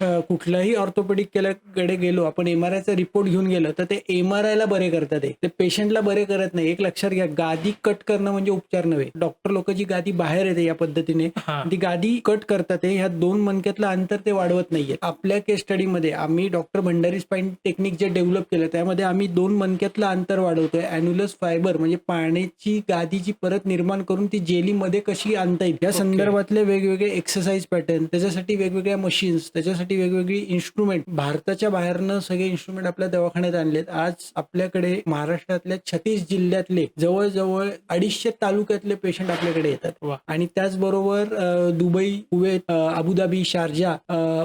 अ, कुठल्याही ऑर्थोपेडिककडे गेलो आपण एम आर आयचा रिपोर्ट घेऊन गेलो तर ते एम आर आयला बरे करतात ते. पेशंटला बरे करत नाही. एक लक्षात घ्या गादी कट करणं म्हणजे उपचार नव्हे. डॉक्टर लोक जी गादी बाहेर येते या पद्धतीने ती गादी कट करतात ह्या दोन मणक्यातलं अंतर ते वाढवत नाहीये. आपल्या केस स्टडीमध्ये आम्ही डॉक्टर भंडारी स्पाईन टेक्निक जे डेव्हलप केलं त्यामध्ये आम्ही दोन मणक्यातलं अंतर वाढवतोय. अॅन्युलस फायबर म्हणजे पाण्याची गादी जी परत निर्माण करून ती जेलीमध्ये कशी आणता येईल. या. संदर्भातले वेगवेगळे एक्सरसाइज पॅटर्न त्याच्यासाठी वेगवेगळ्या मशीन्स त्याच्यासाठी वेगवेगळी इन्स्ट्रुमेंट भारताच्या बाहेरनं सगळे इन्स्ट्रुमेंट आपल्या दवाखान्यात आणलेत. आज आपल्याकडे महाराष्ट्रातल्या छत्तीस जिल्ह्यातले जवळजवळ अडीचशे तालुक्यातले पेशंट आपल्याकडे येतात. आणि त्याचबरोबर Dubai Kuwait Abu Dhabi Sharjah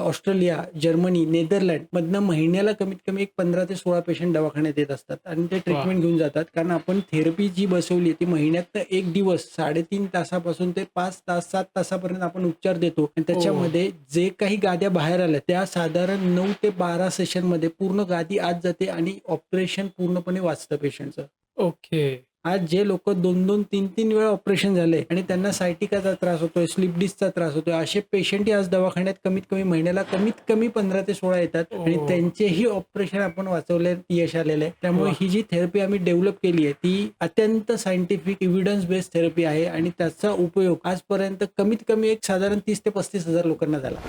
Australia Germany Netherland मधनं महिन्याला कमीत कमी एक पंधरा ते सोळा पेशंट दवाखान्यात येत असतात आणि ते ट्रीटमेंट घेऊन जातात. कारण आपण थेरपी जी बसवली ती महिन्यात एक दिवस साडेतीन तासापासून ते पाच तास सात तासापर्यंत आपण उपचार देतो. आणि त्याच्यामध्ये जे काही गाद्या बाहेर आल्या त्या साधारण नऊ ते बारा सेशनमध्ये पूर्ण गादी आत जाते आणि ऑपरेशन पूर्णपणे वाचतं पेशंटचं ओके. आज जे लोक दोन दोन तीन तीन वेळा ऑपरेशन झाले आणि त्यांना सायटिकाचा त्रास होतोय स्लिप डिस्कचा त्रास होतोय असे पेशंटही आज दवाखान्यात कमीत कमी महिन्याला कमीत कमी पंधरा ते सोळा येतात आणि ओ. त्यांचेही ऑपरेशन आपण वाचवले यश आलेलं त्यामुळे. ही जी थेरपी आम्ही डेव्हलप केली आहे ती अत्यंत सायंटिफिक इव्हिडन्स बेस्ड थेरपी आहे आणि त्याचा उपयोग आजपर्यंत कमीत कमी एक साधारण तीस ते पस्तीस हजार लोकांना झाला.